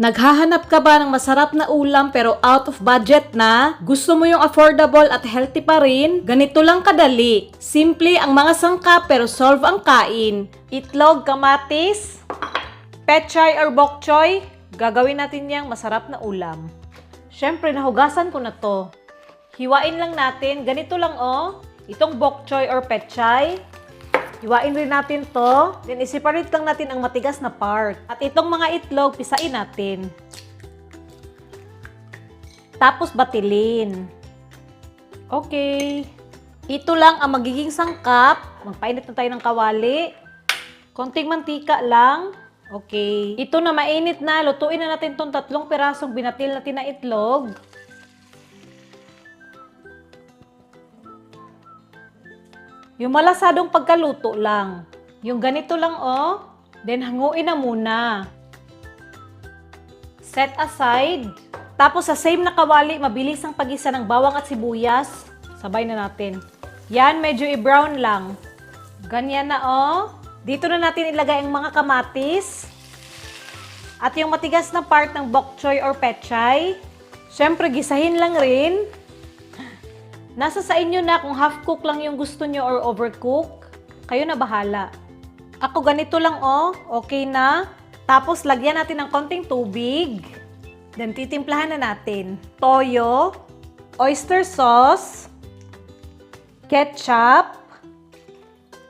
Naghahanap ka ba ng masarap na ulam pero out of budget na? Gusto mo yung affordable at healthy pa rin? Ganito lang kadali. Simple ang mga sangkap pero solve ang kain. Itlog, kamatis, pechay or bok choy. Gagawin natin yang masarap na ulam. Siyempre, nahugasan ko na to. Hiwain lang natin. Ganito lang oh. Itong bok choy or pechay. Hiwain rin natin to. Then, isiparate lang natin ang matigas na part. At itong mga itlog, pisain natin. Tapos, batilin. Okay. Ito lang ang magiging sangkap. Magpainit na tayo ng kawali. Konting mantika lang. Okay. Ito na mainit na. Lutuin na natin tong tatlong pirasong binatil natin na itlog. Yung malasadong pagkaluto lang. Yung ganito lang oh. Then hanguin na muna. Set aside. Tapos sa same na kawali, mabilis ang pagisa ng bawang at sibuyas. Sabay na natin. Yan, medyo i-brown lang. Ganyan na oh. Dito na natin ilagay ang mga kamatis. At yung matigas na part ng bok choy or pechay. Siyempre, gisahin lang rin. Nasa sa inyo na kung half cook lang yung gusto nyo or overcook. Kayo na bahala. Ako ganito lang oh, okay na. Tapos lagyan natin ng konting tubig. Then titimplahan na natin. Toyo, oyster sauce, ketchup,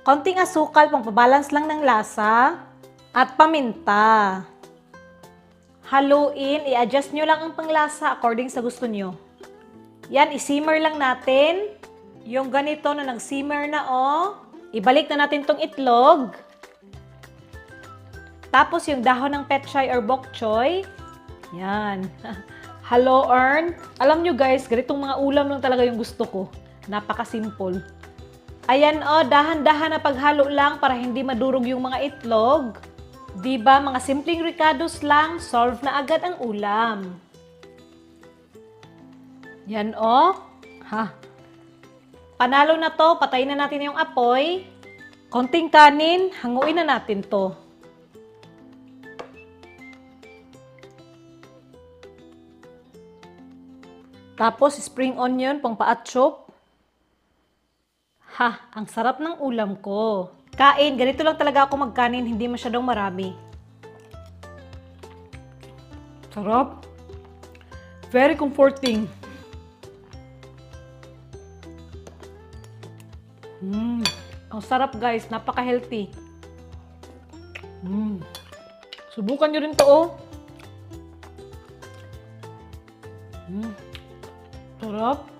konting asukal pang pabalance lang ng lasa, at paminta. Haluin, i-adjust nyo lang ang panglasa according sa gusto nyo. Yan, i-simmer lang natin. Yung ganito na nag-simmer na, oh. Ibalik na natin tong itlog. Tapos yung dahon ng petchay or bok choy. Yan. Hello, Earn. Alam nyo guys, ganitong mga ulam lang talaga yung gusto ko. Napaka-simple. Ayan, oh, dahan-dahan na paghalo lang para hindi madurog yung mga itlog. Di ba, mga simpleng ricados lang, solve na agad ang ulam. Yan oh. Ha. Panalo na to, patayin na natin yung apoy. Konting kanin, hanguin na natin to. Tapos spring onion pang paatsyop. Ha, ang sarap ng ulam ko. Kain, ganito lang talaga ako magkanin, hindi masyadong marami. Sarap. Very comforting. Mm. Ang sarap guys, napaka-healthy. Mm. Subukan nyo rin to oh. Mm. Sarap.